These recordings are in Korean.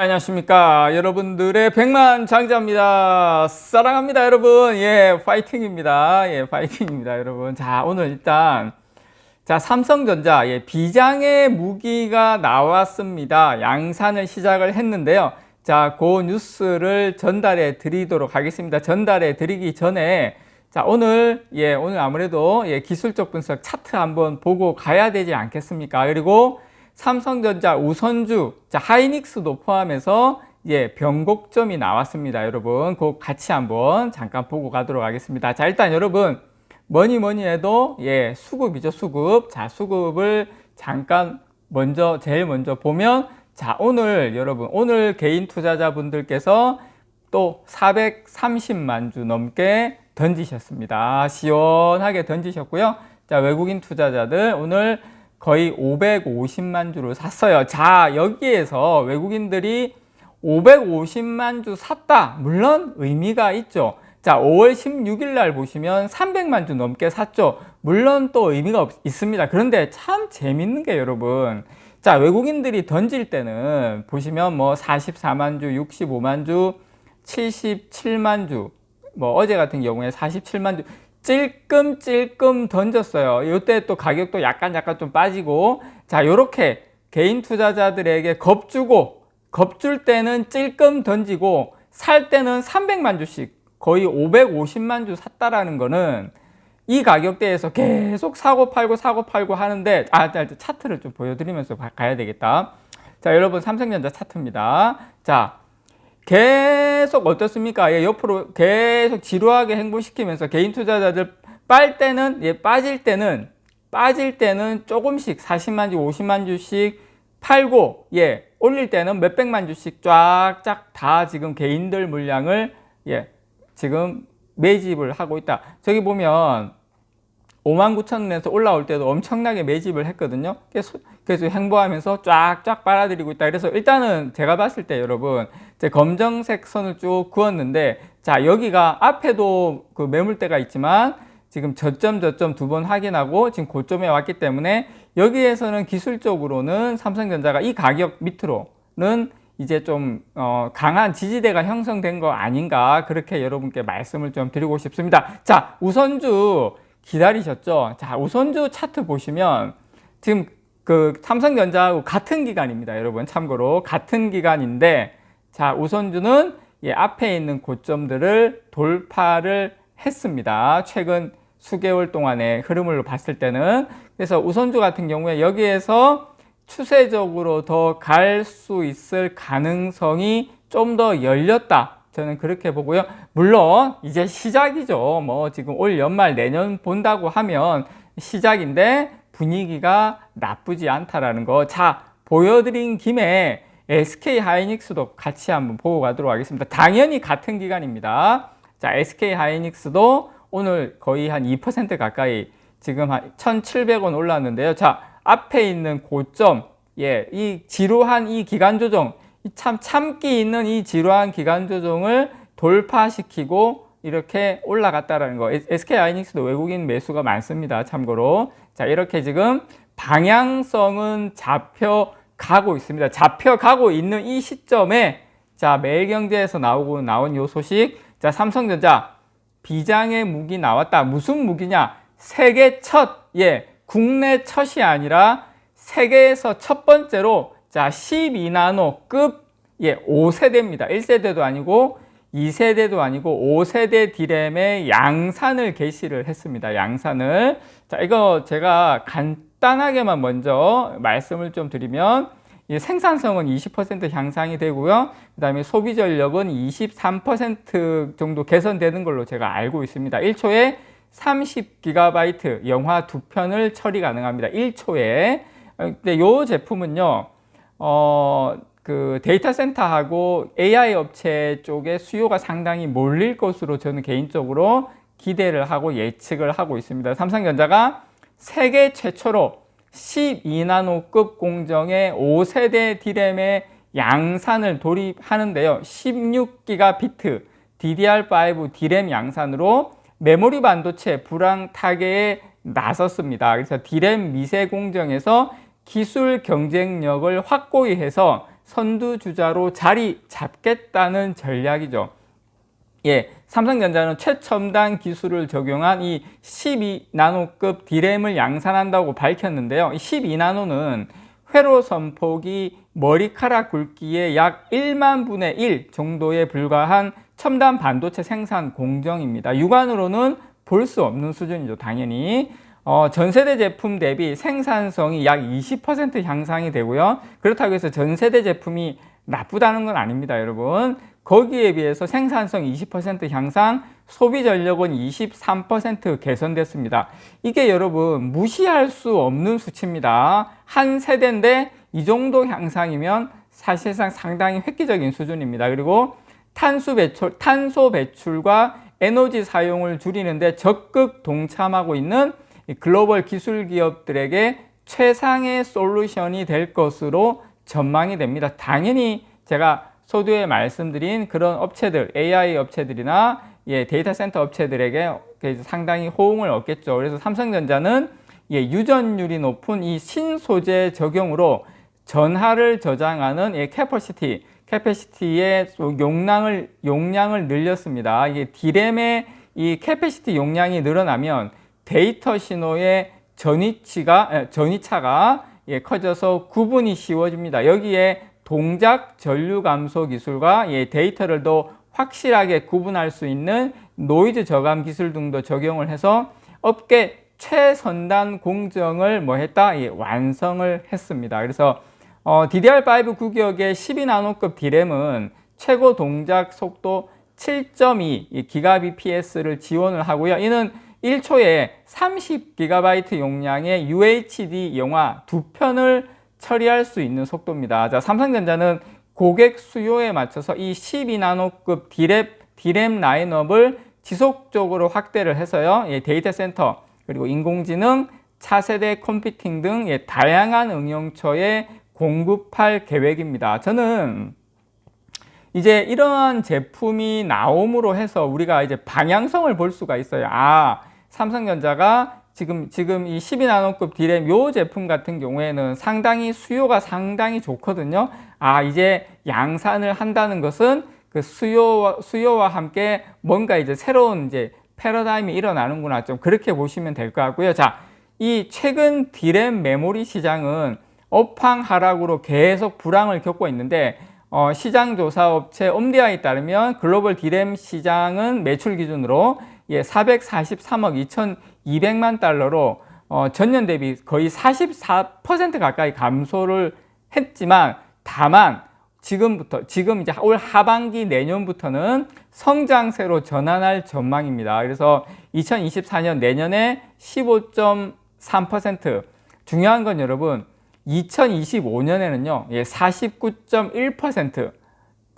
안녕하십니까. 여러분들의 백만 장자입니다. 사랑합니다 여러분. 예 파이팅입니다. 예 파이팅입니다 여러분. 자 오늘 일단 자 삼성전자 예 비장의 무기가 나왔습니다. 양산을 시작을 했는데요. 자그 뉴스를 전달해 드리도록 하겠습니다. 전달해 드리기 전에 자 오늘 예 오늘 아무래도 예 기술적 분석 차트 한번 보고 가야 되지 않겠습니까? 그리고 삼성전자 우선주 자 하이닉스도 포함해서 예 변곡점이 나왔습니다. 여러분 그 같이 한번 잠깐 보고 가도록 하겠습니다. 자 일단 여러분 뭐니 뭐니 해도 예 수급이죠 수급. 자 수급을 잠깐 먼저 제일 먼저 보면 자 오늘 여러분 오늘 개인 투자자분들께서 또 430만 주 넘게 던지셨습니다. 시원하게 던지셨고요. 자 외국인 투자자들 오늘 거의 550만 주를 샀어요. 자, 여기에서 외국인들이 550만 주 샀다. 물론 의미가 있죠. 자, 5월 16일 날 보시면 300만 주 넘게 샀죠. 물론 또 의미가 없, 있습니다. 그런데 참 재밌는 게 여러분. 자, 외국인들이 던질 때는 보시면 뭐 44만 주, 65만 주, 77만 주, 뭐 어제 같은 경우에 47만 주, 찔끔찔끔 던졌어요. 이때 또 가격도 약간 약간 좀 빠지고 자 요렇게 개인 투자자들에게 겁주고 겁줄 때는 찔끔 던지고 살 때는 300만 주씩 거의 550만 주 샀다라는 거는 이 가격대에서 계속 사고 팔고 사고 팔고 하는데 아 차트를 좀 보여드리면서 가야 되겠다. 자 여러분 삼성전자 차트입니다. 자 계속 어떻습니까? 예, 옆으로 계속 지루하게 행보시키면서 개인 투자자들 빨 때는 예, 빠질 때는 빠질 때는 조금씩 40만 주, 50만 주씩 팔고 예, 올릴 때는 몇백만 주씩 쫙쫙 다 지금 개인들 물량을 예, 지금 매집을 하고 있다. 저기 보면 5만 9천 원에서 올라올 때도 엄청나게 매집을 했거든요. 그래서, 그래서 행보하면서 쫙쫙 빨아들이고 있다. 그래서 일단은 제가 봤을 때 여러분, 제 검정색 선을 쭉 그었는데, 자, 여기가 앞에도 그 매물대가 있지만, 지금 저점 저점 두 번 확인하고 지금 고점에 왔기 때문에 여기에서는 기술적으로는 삼성전자가 이 가격 밑으로는 이제 좀 어, 강한 지지대가 형성된 거 아닌가 그렇게 여러분께 말씀을 좀 드리고 싶습니다. 자 우선주 기다리셨죠? 자, 우선주 차트 보시면 지금 그 삼성전자하고 같은 기간입니다. 여러분 참고로 같은 기간인데 자, 우선주는 예, 앞에 있는 고점들을 돌파를 했습니다. 최근 수개월 동안의 흐름을 봤을 때는 그래서 우선주 같은 경우에 여기에서 추세적으로 더 갈 수 있을 가능성이 좀 더 열렸다. 저는 그렇게 보고요. 물론 이제 시작이죠. 뭐 지금 올 연말 내년 본다고 하면 시작인데 분위기가 나쁘지 않다라는 거. 자, 보여드린 김에 SK 하이닉스도 같이 한번 보고 가도록 하겠습니다. 당연히 같은 기간입니다. 자, SK 하이닉스도 오늘 거의 한 2% 가까이 지금 한 1,700원 올랐는데요. 자, 앞에 있는 고점, 예, 이 지루한 이 기간 조정, 참 참기 있는 이 지루한 기간 조정을 돌파시키고 이렇게 올라갔다라는 거. SK 하이닉스도 외국인 매수가 많습니다. 참고로. 자, 이렇게 지금 방향성은 잡혀 가고 있습니다. 잡혀 가고 있는 이 시점에 자, 매일경제에서 나오고 나온 요 소식. 자, 삼성전자 비장의 무기 나왔다. 무슨 무기냐? 세계 첫, 예, 국내 첫이 아니라 세계에서 첫 번째로 자, 12나노급 예, 5세대입니다. 1세대도 아니고 2세대도 아니고 5세대 디램의 양산을 개시를 했습니다. 양산을. 자, 이거 제가 간단하게만 먼저 말씀을 좀 드리면 생산성은 20% 향상이 되고요. 그 다음에 소비 전력은 23% 정도 개선되는 걸로 제가 알고 있습니다. 1초에 30GB 영화 두 편을 처리 가능합니다. 1초에. 근데 이 제품은요, 어, 그 데이터 센터하고 AI 업체 쪽에 수요가 상당히 몰릴 것으로 저는 개인적으로 기대를 하고 예측을 하고 있습니다. 삼성전자가 세계 최초로 12나노급 공정의 5세대 디램의 양산을 돌입하는데요. 16기가비트 DDR5 디램 양산으로 메모리 반도체 불황 타개에 나섰습니다. 그래서 디램 미세 공정에서 기술 경쟁력을 확고히 해서 선두주자로 자리 잡겠다는 전략이죠. 예, 삼성전자는 최첨단 기술을 적용한 이 12나노급 디램을 양산한다고 밝혔는데요. 이 12나노는 회로 선폭이 머리카락 굵기의 약 1만 분의 1 정도에 불과한 첨단 반도체 생산 공정입니다. 육안으로는 볼 수 없는 수준이죠, 당연히. 어, 전세대 제품 대비 생산성이 약 20% 향상이 되고요. 그렇다고 해서 전세대 제품이 나쁘다는 건 아닙니다, 여러분. 거기에 비해서 생산성 20% 향상, 소비 전력은 23% 개선됐습니다. 이게 여러분 무시할 수 없는 수치입니다. 한 세대인데 이 정도 향상이면 사실상 상당히 획기적인 수준입니다. 그리고 탄소 배출, 탄소 배출과 에너지 사용을 줄이는데 적극 동참하고 있는 글로벌 기술 기업들에게 최상의 솔루션이 될 것으로 전망이 됩니다. 당연히 제가 소두에 말씀드린 그런 업체들, AI 업체들이나 예, 데이터 센터 업체들에게 상당히 호응을 얻겠죠. 그래서 삼성전자는 예, 유전율이 높은 이 신소재 적용으로 전하를 저장하는 예, 캐퍼시티, 캐퍼시티의 용량을 용량을 늘렸습니다. 이게 디램의 이 캐퍼시티 용량이 늘어나면 데이터 신호의 전위치가 전위차가 예, 커져서 구분이 쉬워집니다. 여기에 동작 전류 감소 기술과 예, 데이터를 더 확실하게 구분할 수 있는 노이즈 저감 기술 등도 적용을 해서 업계 최선단 공정을 뭐 했다? 예, 완성을 했습니다. 그래서 어, DDR5 구격의 12나노급 D램은 최고 동작 속도 7.2 기가bps를 지원을 하고요. 이는 1초에 30GB 용량의 UHD 영화 두 편을 처리할 수 있는 속도입니다. 자, 삼성전자는 고객 수요에 맞춰서 이 12나노급 디램, 디램 라인업을 지속적으로 확대를 해서요. 예, 데이터 센터 그리고 인공지능, 차세대 컴퓨팅 등 예, 다양한 응용처에 공급할 계획입니다. 저는 이제 이러한 제품이 나옴으로 해서 우리가 이제 방향성을 볼 수가 있어요. 아, 삼성전자가 지금 지금 이 12나노급 디램 요 제품 같은 경우에는 상당히 수요가 상당히 좋거든요. 아 이제 양산을 한다는 것은 그 수요와 수요와 함께 뭔가 이제 새로운 이제 패러다임이 일어나는구나 좀 그렇게 보시면 될 것 같고요. 자, 이 최근 디램 메모리 시장은 업황 하락으로 계속 불황을 겪고 있는데 어, 시장 조사 업체 옴디아에 따르면 글로벌 디램 시장은 매출 기준으로 예, 443억 2,200만 달러로 어, 전년 대비 거의 44% 가까이 감소를 했지만 다만 지금부터 지금 이제 올 하반기 내년부터는 성장세로 전환할 전망입니다. 그래서 2024년 내년에 15.3% 중요한 건 여러분 2025년에는요 예, 49.1%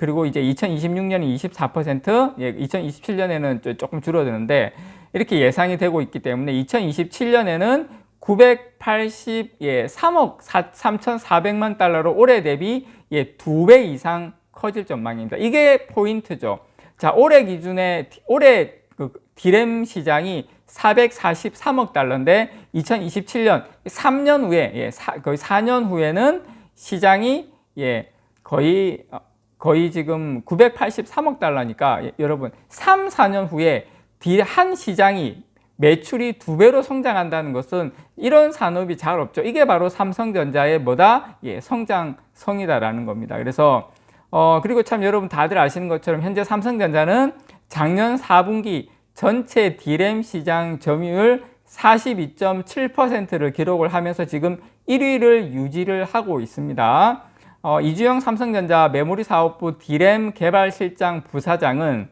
그리고 이제 2026년이 24%, 예, 2027년에는 조금 줄어드는데 이렇게 예상이 되고 있기 때문에 2027년에는 980, 예, 3억 3,400만 달러로 올해 대비 예, 2배 이상 커질 전망입니다. 이게 포인트죠. 자, 올해 기준에 올해 그 디램 시장이 443억 달러인데 2027년 3년 후에 예, 사, 거의 4년 후에는 시장이 예, 거의 거의 지금 983억 달러니까 여러분 3, 4년 후에 한 시장이 매출이 두 배로 성장한다는 것은 이런 산업이 잘 없죠. 이게 바로 삼성전자의 뭐다? 예, 성장성이다라는 겁니다. 그래서 어 그리고 참 여러분 다들 아시는 것처럼 현재 삼성전자는 작년 4분기 전체 디램 시장 점유율 42.7%를 기록을 하면서 지금 1위를 유지를 하고 있습니다. 어, 이주영 삼성전자 메모리 사업부 디램 개발 실장 부사장은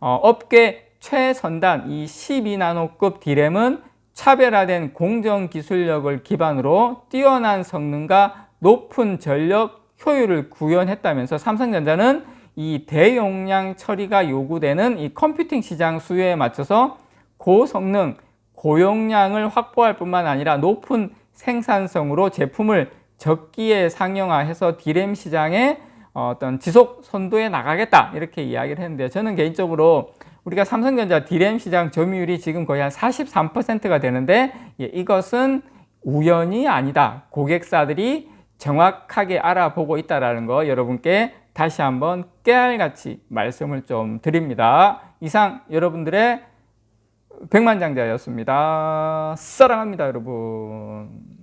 어, 업계 최선단 이 12나노급 디램은 차별화된 공정 기술력을 기반으로 뛰어난 성능과 높은 전력 효율을 구현했다면서 삼성전자는 이 대용량 처리가 요구되는 이 컴퓨팅 시장 수요에 맞춰서 고성능, 고용량을 확보할 뿐만 아니라 높은 생산성으로 제품을 적기에 상용화해서 디램 시장에 어떤 지속 선도에 나가겠다 이렇게 이야기를 했는데요. 저는 개인적으로 우리가 삼성전자 디램 시장 점유율이 지금 거의 한 43%가 되는데 예, 이것은 우연이 아니다. 고객사들이 정확하게 알아보고 있다라는 거 여러분께 다시 한번 깨알같이 말씀을 좀 드립니다. 이상 여러분들의 백만장자였습니다. 사랑합니다, 여러분.